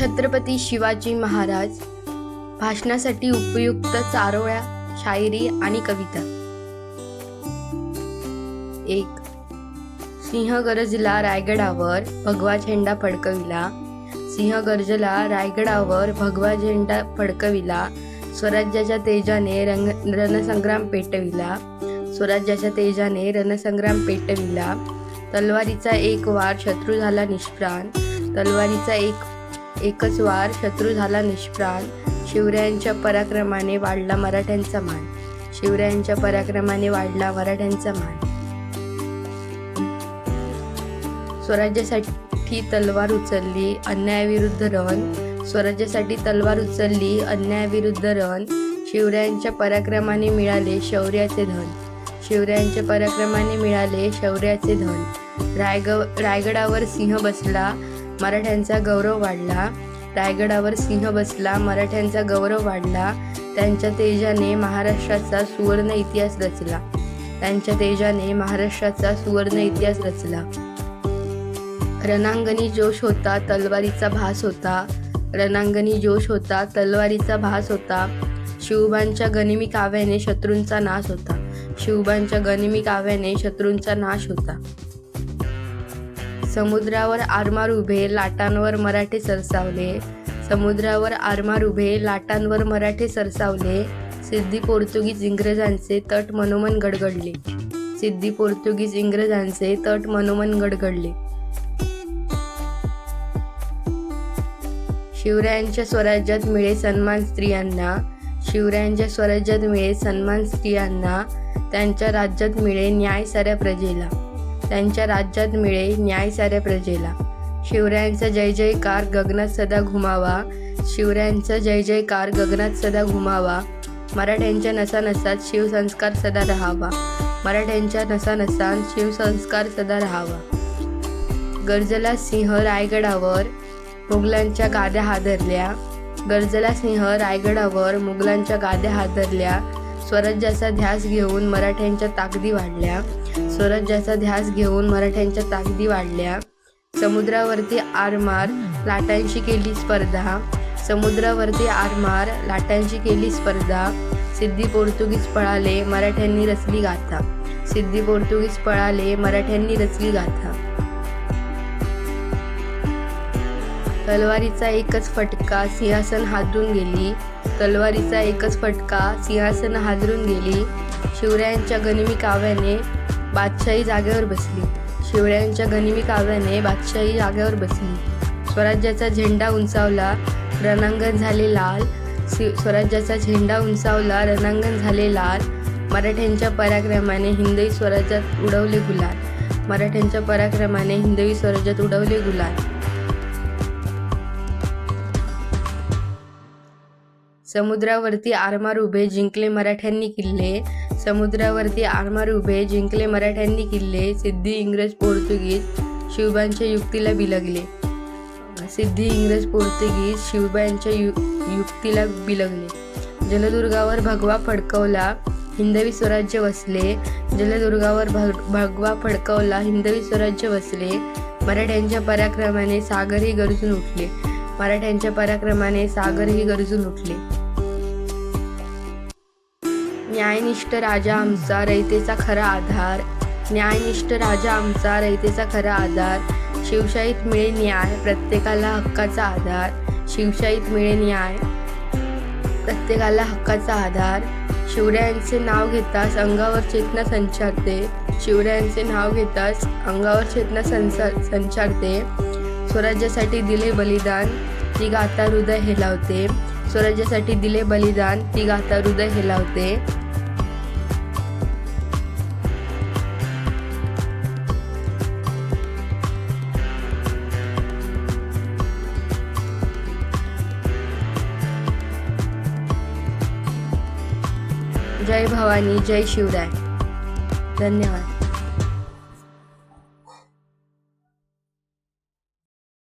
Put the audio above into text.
छत्रपती शिवाजी महाराज भाषणासाठी उपयुक्त चारोळ्या शायरी आणि कविता. एक सिंह गरजला रायगडावर भगवा झेंडा फडकविला. सिंह गरजला रायगडावर भगवा झेंडा फडकविला. स्वराज्याच्या तेजाने रंग रणसंग्राम पेटविला. स्वराज्याच्या तेजाने रणसंग्राम पेटविला. तलवारीचा एक वार शत्रू झाला निष्प्राण. तलवारीचा एक एकच वार शत्रू झाला निष्प्राण. शिवरायांच्या पराक्रमाने वाढला मराठ्यांचा मान. शिवरायांच्या पराक्रमाने वाढला मराठ्यांचा मान. स्वराज्यासाठी तलवार उचलली अन्यायाविरुद्ध रण. स्वराज्यासाठी तलवार उचलली अन्यायाविरुद्ध रण. शिवरायांच्या पराक्रमाने मिळाले शौर्याचे धन. शिवरायांच्या पराक्रमाने मिळाले शौर्याचे धन. रायग रायगडावर सिंह बसला मराठ्यांचा गौरव वाढला. रायगडावर सिंह बसला. मराठ्यांचा गौरव वाढला. त्यांच्या तेजाने महाराष्ट्राचा सुवर्ण इतिहास रचला. त्यांच्या तेजाने महाराष्ट्राचा सुवर्ण इतिहास रचला. रणांगणी जोश होता तलवारीचा भास होता. रणांगणी जोश होता तलवारीचा भास होता. शिवबांच्या गनिमी काव्याने शत्रूंचा नाश होता. शिवबांच्या गनिमी काव्याने शत्रूंचा नाश होता. समुद्रावर आरमार उभे लाटांवर मराठे सरसावले. समुद्रावर आरमार उभे लाटांवर मराठे सरसावले. सिद्धी पोर्तुगीज इंग्रजांचे तट मनोमन गडगडले. सिद्धी पोर्तुगीज इंग्रजांचे तट मनोमन गडगडले. शिवरायांच्या स्वराज्यात मिळे सन्मान स्त्रियांना. शिवरायांच्या स्वराज्यात मिळे सन्मान स्त्रियांना. त्यांच्या राज्यात मिळे न्याय साऱ्या प्रजेला. त्यांच्या राज्यात मिळे न्याय साऱ्या प्रजेला. शिवरायांचा जय जयकार गगनात सदा घुमावा. शिवरायांचा जय जयकार गगनात सदा घुमावा. मराठ्यांच्या नसानसात शिवसंस्कार सदा राहावा. मराठ्यांच्या नसानसात शिवसंस्कार सदा राहावा. गरजला सिंह रायगडावर मुघलांच्या गाद्या हादरल्या. गरजला सिंह रायगडावर मुघलांच्या गाद्या हादरल्या. स्वराज्याचा ध्यास घेऊन मराठ्यांच्या ताकदी वाढल्या. स्वराज्याचा ध्यास घेऊन मराठ्यांच्या ताकदी वाढल्या. समुद्रावरती आरमार लाटांशी केली स्पर्धा. समुद्रावरती आरमार लाटांशी केली स्पर्धा. सिद्धी पोर्तुगीज पळाले मराठ्यांनी रचली गाथा. सिद्धी पोर्तुगीज पळाले मराठ्यांनी रचली गाथा. तलवारीचा एकच फटका सिंहासन हादरून गेली. तलवारीचा एकच फटका सिंहासन हादरून गेली. शिवरायांच्या गनिमी काव्याने बादशाही जागेवर बसली. शिवरायांच्या गनिमी काव्याने बादशाही जागेवर बसली. स्वराज्याचा झेंडा उंचावला रणांगण झाले लाल. सि स्वराज्याचा झेंडा उंचावला रणांगण झाले लाल. मराठ्यांच्या पराक्रमाने हिंदवी स्वराज्यात उडवले गुलाल. मराठ्यांच्या पराक्रमाने हिंदवी स्वराज्यात उडवले गुलाल. समुद्रावरती आरमार उभे जिंकले मराठ्यांनी किल्ले. समुद्रावरती आरमार उभे जिंकले मराठ्यांनी किल्ले. सिद्धी इंग्रज पोर्तुगीज शिवबांच्या युक्तीला बिलगले. सिद्धी इंग्रज पोर्तुगीज शिवबांच्या यु युक्तीला बिलगले. जलदुर्गावर भगवा फडकवला हिंदवी स्वराज्य वसले. जलदुर्गावर भग भगवा फडकवला हिंदवी स्वराज्य वसले. मराठ्यांच्या पराक्रमाने सागरही गरजून उठले. मराठ्यांच्या पराक्रमाने सागरही गरजून उठले. न्यायनिष्ठ राजा आमचा रयतेचा खरा आधार. न्यायनिष्ठ राजा आमचा रयतेचा खरा आधार. शिवशाहीत मिळे न्याय प्रत्येकाला हक्काचा आधार. शिवशाहीत मिळे न्याय प्रत्येकाला हक्काचा आधार. शिवरायांचे नाव घेताच अंगावर चेतना संचारते. शिवरायांचे नाव घेताच अंगावर चेतना संसार संचारते. स्वराज्यासाठी दिले बलिदान ती गाता हृदय हेलावते. स्वराज्यासाठी दिले बलिदान ती गाता हृदय हेलावते. जय भवानी जय शिवराय. धन्यवाद.